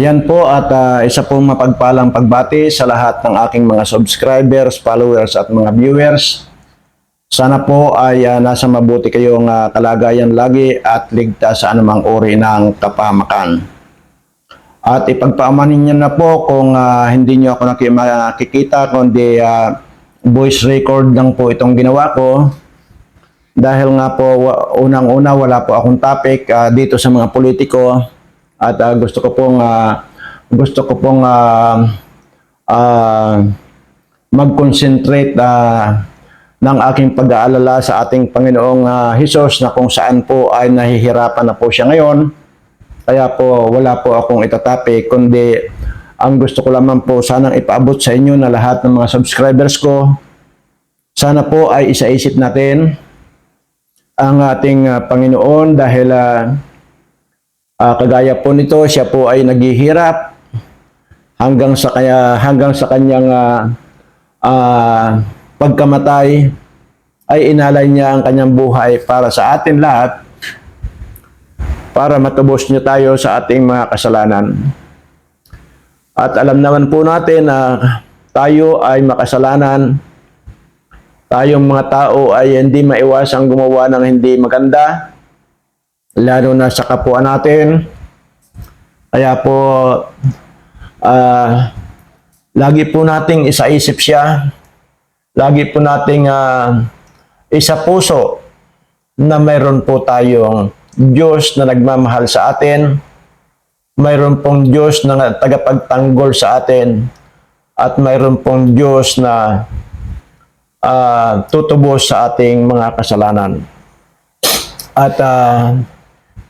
Ayan po at ah, isa pong mapagpalang pagbati sa lahat ng aking mga subscribers, followers at mga viewers. Sana po ay ah, nasa mabuti kayong ah, kalagayan lagi at ligtas sa anumang uri ng kapahamakan. At ipagpaamanin niyo na po kung ah, hindi niyo ako naki- makikita kundi ah, voice record lang po itong ginawa ko. Dahil nga po unang-una wala po akong topic ah, dito sa mga politiko at ah, gusto ko pong ah, gusto ko pong ah, ah, mag-concentrate ah, ng aking pag-aalala sa ating Panginoong ah, Hesus na kung saan po ay nahihirapan na po siya ngayon. Kaya po wala po akong itatopic kundi ang gusto ko lamang po sanang ipaabot sa inyo na lahat ng mga subscribers ko. Sana po ay isaisip natin ang ating ah, Panginoon dahil ah, ah, kagaya po nito siya po ay naghihirap hanggang sa kaya hanggang sa kanyang ah, ah, pagkamatay ay inalay niya ang kanyang buhay para sa atin lahat para matubos niya tayo sa ating mga kasalanan. At alam naman po natin na tayo ay makasalanan. Tayong mga tao ay hindi maiwasang gumawa ng hindi maganda, lalo na sa kapwa natin. Kaya po, ah, lagi po nating isaisip siya. Lagi po nating ah, isa puso na mayroon po tayong Diyos na nagmamahal sa atin. Mayroon pong Diyos na tagapagtanggol sa atin. At mayroon pong Diyos na ah, tutubos sa ating mga kasalanan. At ah,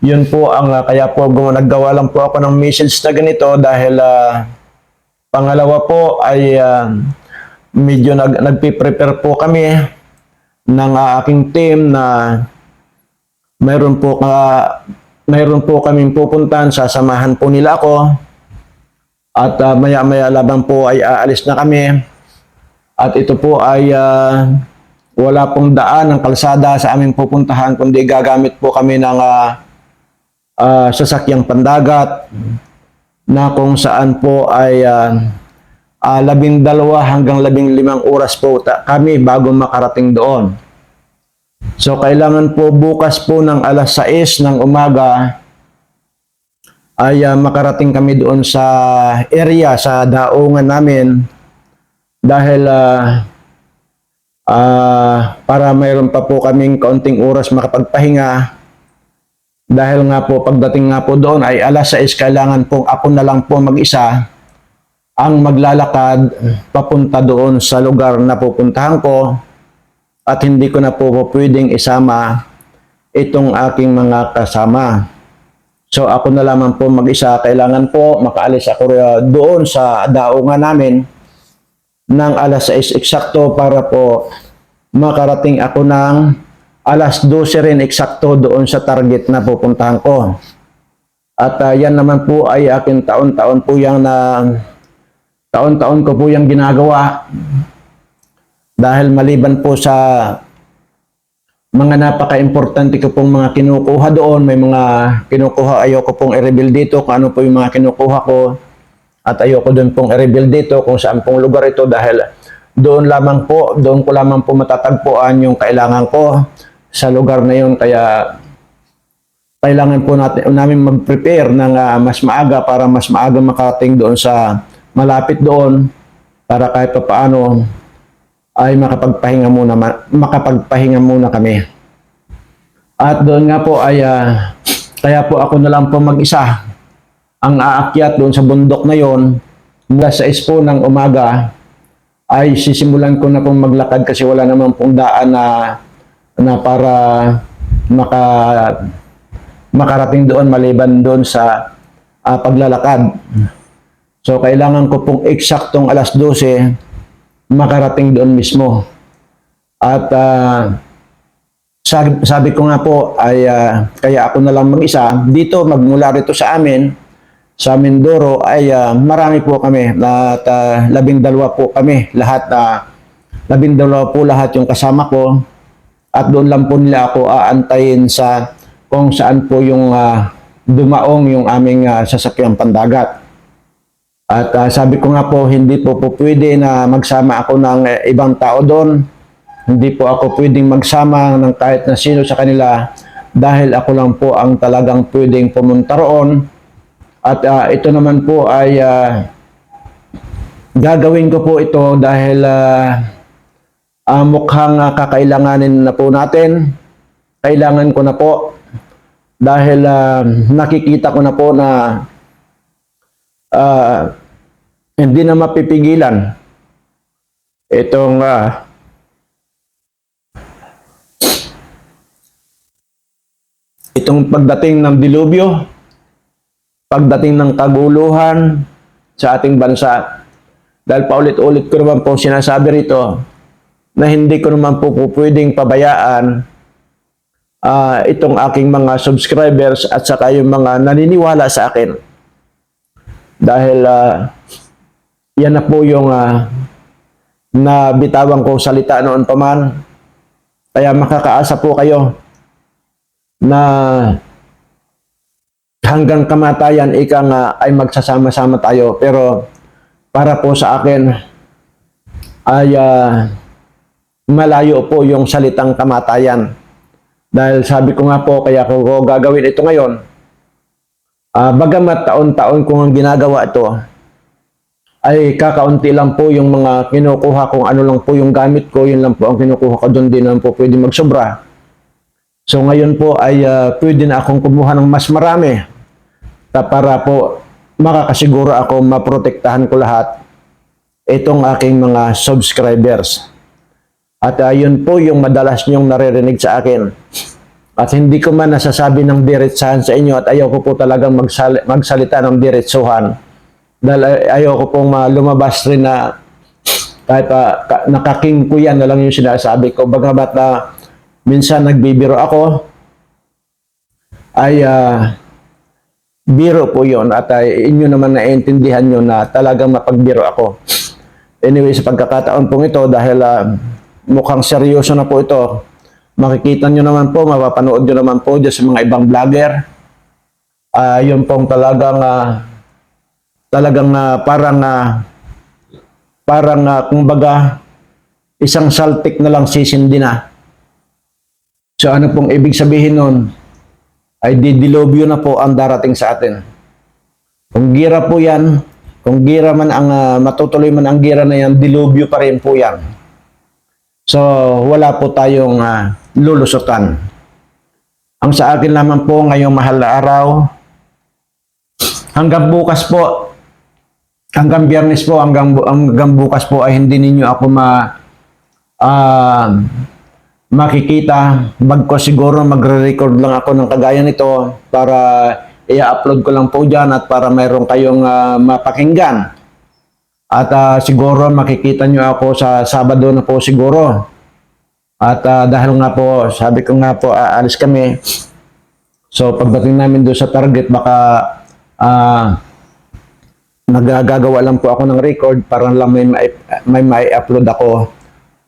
yun po ang ah, kaya po naggawa lang po ako ng message na ganito dahil ah, pangalawa po ay ah, medyo nag, nagpi-prepare po kami ng ah, aking team na mayroon po ka mayroon po kaming pupuntahan, sasamahan po nila ako. At ah, maya-maya labang po ay aalis na kami. At ito po ay ah, wala pong daan ng kalsada sa aming pupuntahan kundi gagamit po kami ng ah, ah, sasakyang pandagat na kung saan po ay ah, ah, labindalawa hanggang labing limang oras po kami bago makarating doon. So kailangan po bukas po ng alas 6 ng umaga ay ah, makarating kami doon sa area sa daungan namin dahil ah, ah, para mayroon pa po kaming kaunting oras makapagpahinga dahil nga po pagdating nga po doon ay alas 6 kailangan pong ako na lang po mag-isa ang maglalakad papunta doon sa lugar na pupuntahan ko at hindi ko na po, po pwedeng isama itong aking mga kasama. So ako na lamang po mag-isa, kailangan po makaalis ako doon sa daungan namin ng alas 6 eksakto para po makarating ako ng alas 12 rin eksakto doon sa target na pupuntahan ko. At uh, yan naman po ay akin taon-taon po yung na taon-taon ko po yung ginagawa. Dahil maliban po sa mga napaka-importante ko pong mga kinukuha doon, may mga kinukuha, ayoko pong i-reveal dito kung ano po yung mga kinukuha ko. At ayoko doon pong i-reveal dito kung saan pong lugar ito dahil doon lamang po, doon ko lamang po matatagpuan yung kailangan ko sa lugar na yun kaya kailangan po natin namin mag-prepare ng ah, mas maaga para mas maaga makarating doon sa malapit doon para kahit pa paano ay makapagpahinga muna ma- makapagpahinga muna kami. At doon nga po ay ah, kaya po ako na lang po mag-isa ang aakyat doon sa bundok na yon mula sa ispo ng umaga ay sisimulan ko na pong maglakad kasi wala naman pong daan na na para maka makarating doon maliban doon sa ah, paglalakad. So kailangan ko pong eksaktong alas 12 makarating doon mismo. At ah, sabi, sabi ko nga po ay ah, kaya ako na lang mag-isa dito magmula rito sa amin sa Mindoro ay ah, marami po kami at ah, labing dalawa po kami lahat na labing dalawa po lahat yung kasama ko at doon lang po nila ako aantayin sa kung saan po yung ah, dumaong yung aming ah, sasakyang pandagat. At ah, sabi ko nga po, hindi po po pwede na magsama ako ng eh, ibang tao doon. Hindi po ako pwedeng magsama ng kahit na sino sa kanila dahil ako lang po ang talagang pwedeng pumunta roon. At ah, ito naman po ay ah, gagawin ko po ito dahil ah, ah, mukhang ah, kakailanganin na po natin. Kailangan ko na po dahil ah, nakikita ko na po na ah, hindi na mapipigilan itong ah, itong pagdating ng dilubyo, pagdating ng kaguluhan sa ating bansa. Dahil paulit-ulit ko naman po sinasabi rito na hindi ko naman po, pwedeng pabayaan ah, itong aking mga subscribers at saka yung mga naniniwala sa akin. Dahil ah, yan na po yung uh, na bitawan kong salita noon pa man. Kaya makakaasa po kayo na hanggang kamatayan ika nga ay magsasama-sama tayo. Pero para po sa akin ay ah, malayo po yung salitang kamatayan. Dahil sabi ko nga po, kaya ko, gagawin ito ngayon, ah, bagamat taon-taon kong ginagawa ito, ay kakaunti lang po yung mga kinukuha kung ano lang po yung gamit ko, yun lang po ang kinukuha ko doon, din naman po pwede magsobra. So ngayon po ay ah, pwede na akong kumuha ng mas marami para po makakasiguro ako maprotektahan ko lahat itong aking mga subscribers. At ah, yun po yung madalas niyong naririnig sa akin. At hindi ko man nasasabi ng diretsahan sa inyo at ayaw ko po talagang magsali- magsalita ng diretsuhan. Dahil ay- ayaw ko pong ah, lumabas rin na kahit uh, ka, nakaking ko yan na lang yung sinasabi ko. Bagamat na minsan nagbibiro ako, ay ah, biro po yon at ay inyo naman naiintindihan nyo na talagang mapagbiro ako. Anyway, sa pagkakataon pong ito, dahil ah, mukhang seryoso na po ito, makikita nyo naman po, mapapanood nyo naman po dyan sa mga ibang vlogger. Ah, yun pong talagang ah, talagang ah, parang ah, parang ah, kumbaga isang saltik na lang sisindi na. So ano pong ibig sabihin nun? Ay didilobyo na po ang darating sa atin. Kung gira po yan, kung gira man ang ah, matutuloy man ang gira na yan, dilobyo pa rin po yan. So wala po tayong ah, lulusutan. Ang sa akin lamang po ngayong mahal na araw, hanggang bukas po, hanggang biyernes po, hanggang, hanggang bukas po ay hindi ninyo ako ma ah, makikita. Bagko siguro magre-record lang ako ng kagaya nito para i-upload ko lang po dyan at para mayroon kayong ah, mapakinggan. At ah, siguro makikita nyo ako sa Sabado na po siguro. At ah, dahil nga po, sabi ko nga po, aalis kami. So pagdating namin doon sa target, baka ah nagagagawa lang po ako ng record para lang may mai- may mai-upload ako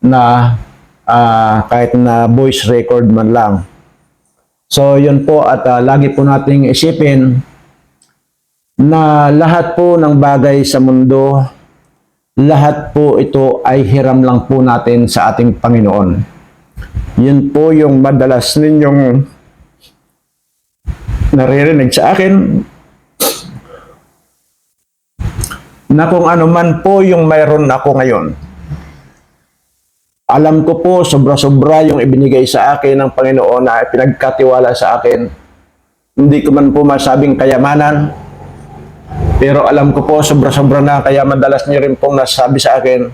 na ah, kahit na voice record man lang. So yun po at ah, lagi po nating isipin na lahat po ng bagay sa mundo, lahat po ito ay hiram lang po natin sa ating Panginoon. Yun po yung madalas ninyong naririnig sa akin na kung ano man po yung mayroon ako ngayon. Alam ko po, sobra-sobra yung ibinigay sa akin ng Panginoon na pinagkatiwala sa akin. Hindi ko man po masabing kayamanan, pero alam ko po, sobra-sobra na, kaya madalas niyo rin pong nasabi sa akin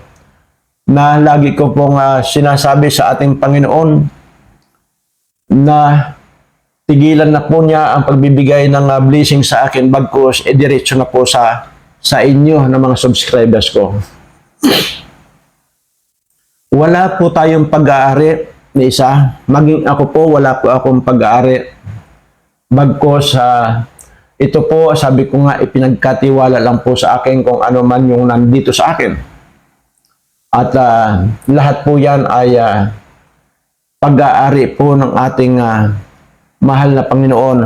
na lagi ko pong ah, sinasabi sa ating Panginoon na tigilan na po niya ang pagbibigay ng ah, blessing sa akin bagkus e diretso na po sa sa inyo na mga subscribers ko. Wala po tayong pag-aari ni isa. Maging ako po, wala po akong pag-aari. Bagkos sa ito po, sabi ko nga, ipinagkatiwala lang po sa akin kung ano man yung nandito sa akin. At ah, lahat po yan ay ah, pag-aari po ng ating ah, mahal na Panginoon.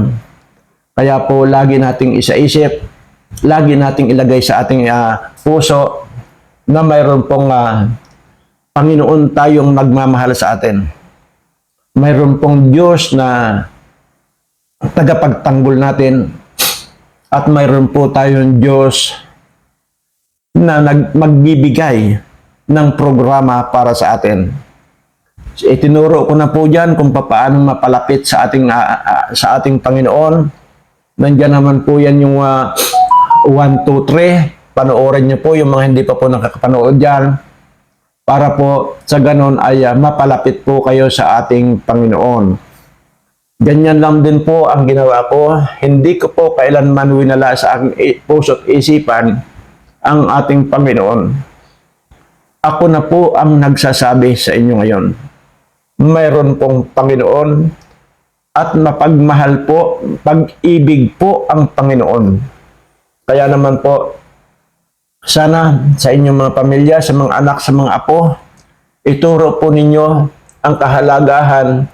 Kaya po lagi nating isaisip lagi nating ilagay sa ating ah, puso na mayroon pong ah, Panginoon tayong magmamahal sa atin. Mayroon pong Diyos na tagapagtanggol natin at mayroon po tayong Diyos na nag, magbibigay ng programa para sa atin. Itinuro ko na po diyan kung paano mapalapit sa ating ah, ah, sa ating Panginoon. Nandiyan naman po yan yung ah, 1, 2, 3. Panoorin niyo po yung mga hindi pa po nakakapanood diyan para po sa ganon ay ah, mapalapit po kayo sa ating Panginoon. Ganyan lang din po ang ginawa ko. Hindi ko po kailanman winala sa aking puso't isipan ang ating Panginoon. Ako na po ang nagsasabi sa inyo ngayon. Mayroon pong Panginoon at mapagmahal po, pag-ibig po ang Panginoon. Kaya naman po, sana sa inyong mga pamilya, sa mga anak, sa mga apo, ituro po ninyo ang kahalagahan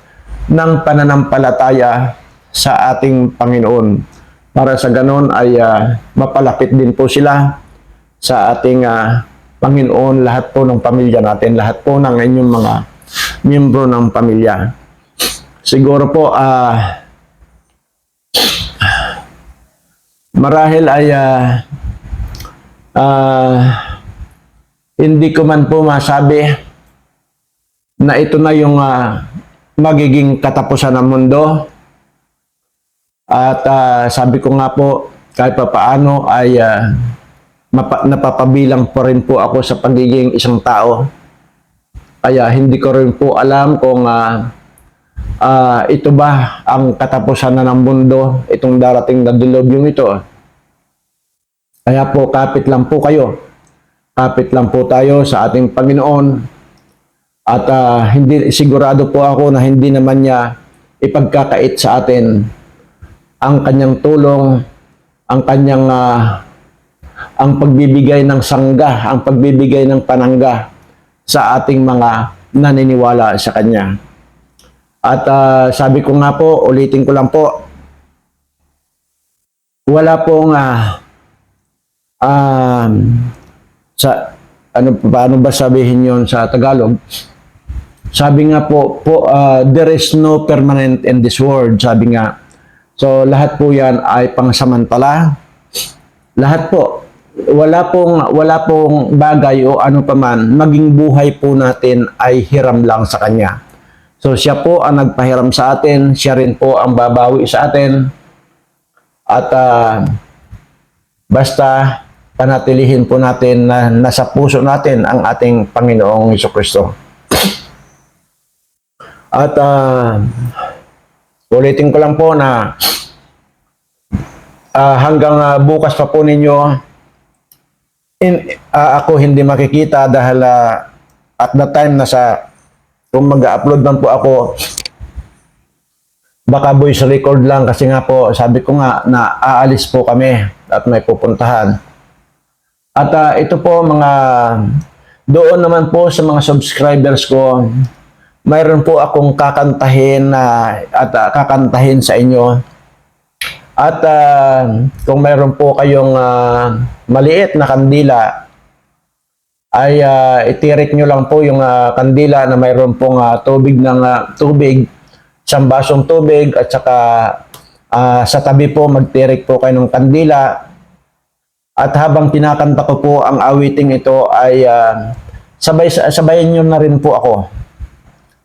ng pananampalataya sa ating Panginoon. Para sa ganon ay ah, mapalapit din po sila sa ating ah, Panginoon, lahat po ng pamilya natin, lahat po ng inyong mga miyembro ng pamilya. Siguro po, ah, marahil ay ah, ah, hindi ko man po masabi na ito na yung ah, magiging katapusan ng mundo. At ah, sabi ko nga po, kahit pa paano ay mapa- napapabilang po rin po ako sa pagiging isang tao. Kaya hindi ko rin po alam kung ah, ah, ito ba ang katapusan na ng mundo, itong darating na dilobyong ito. Kaya po, kapit lang po kayo. Kapit lang po tayo sa ating Panginoon. At ah, hindi sigurado po ako na hindi naman niya ipagkakait sa atin ang kanyang tulong, ang kanyang ah, ang pagbibigay ng sangga, ang pagbibigay ng panangga sa ating mga naniniwala sa kanya. At ah, sabi ko nga po, ulitin ko lang po, wala pong ah, um, sa ano paano ba sabihin yon sa Tagalog? Sabi nga po, po ah, there is no permanent in this world, sabi nga. So lahat po 'yan ay pangsamantala. Lahat po wala pong wala pong bagay o ano paman maging buhay po natin ay hiram lang sa kanya. So siya po ang nagpahiram sa atin, siya rin po ang babawi sa atin. At ah, basta panatilihin po natin na nasa puso natin ang ating Panginoong Kristo. At ah, ulitin ko lang po na ah, hanggang ah, bukas pa po ninyo in, ah, ako hindi makikita dahil ah, at the time nasa kung mag-upload man po ako baka voice record lang kasi nga po sabi ko nga na aalis po kami at may pupuntahan. At ah, ito po mga doon naman po sa mga subscribers ko, mayroon po akong kakantahin na at ah, kakantahin sa inyo. At ah, kung mayroon po kayong ah, maliit na kandila, ay ah, itirik nyo lang po yung ah, kandila na mayroon pong ah, tubig ng ah, tubig, isang basong tubig at saka ah, sa tabi po magtirik po kayo ng kandila. At habang kinakanta ko po ang awiting ito ay ah, sabay sabayin nyo na rin po ako.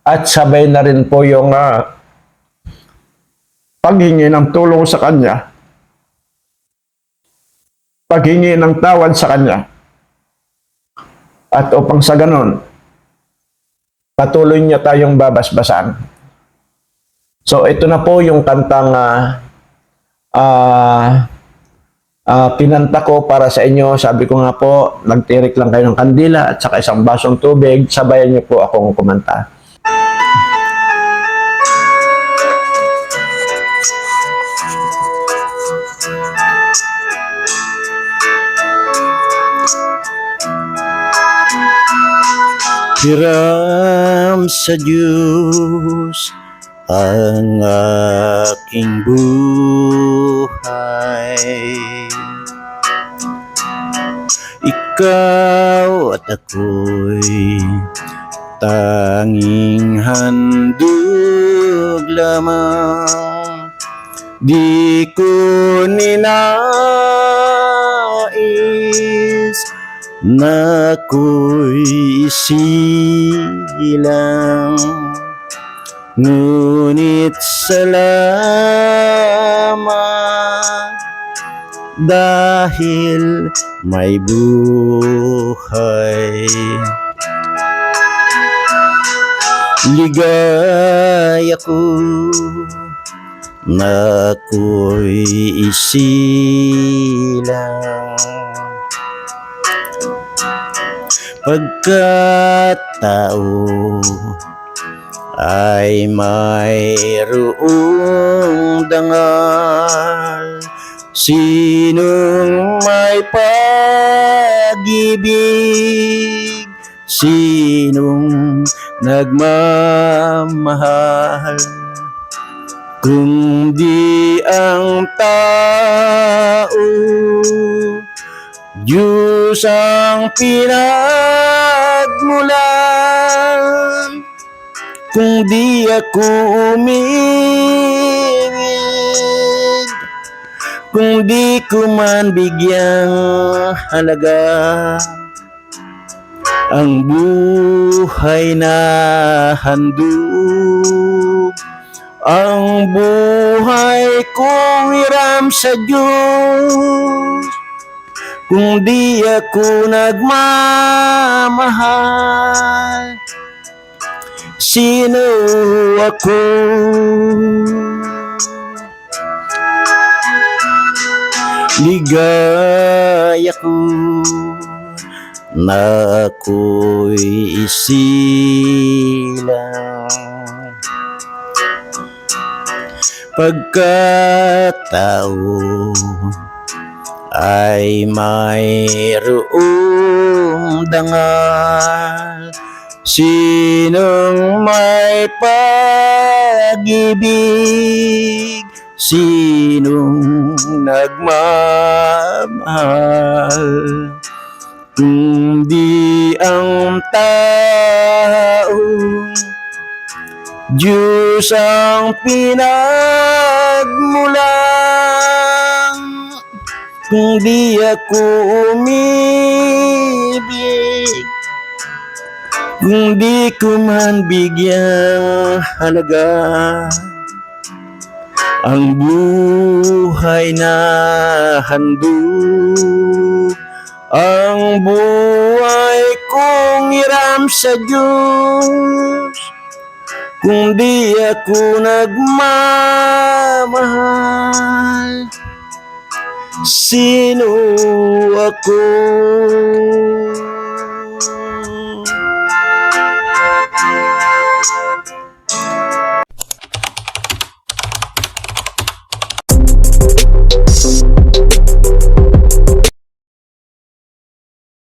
At sabay na rin po yung ah, paghingi ng tulong sa kanya. Paghingi ng tawad sa kanya. At upang sa ganon, patuloy niya tayong babasbasan. So ito na po yung kantang ah ah, ah, kinanta ko para sa inyo. Sabi ko nga po, nagtirik lang kayo ng kandila at saka isang basong tubig. Sabayan niyo po akong kumanta. Hiram sa Diyos ang aking buhay. Ikaw at ako'y tanging handog lamang. Di ko ninais na ako'y silang Ngunit salamat dahil may buhay. Ligaya ko na ako'y isilang Pagkatao ay mayroong dangal. Sinong may pag-ibig? Sinong nagmamahal? Kung di ang tao Diyos ang pinagmulan. Kung di ako umibig Kung di ko man bigyang halaga Ang buhay na handog Ang buhay kong hiram sa Diyos Kung di ako nagmamahal Sino ako? Ligaya ko na ako'y isilang Pagkatao ay mayroong dangal Sinong may pag-ibig? Sinong nagmamahal? Kung di ang tao. Diyos ang pinagmulan Kung di ako umibig. Kung di ko man bigyang halaga. Ang buhay na handog Ang buhay kong hiram sa Diyos. Kung di ako nagmamahal Sino ako?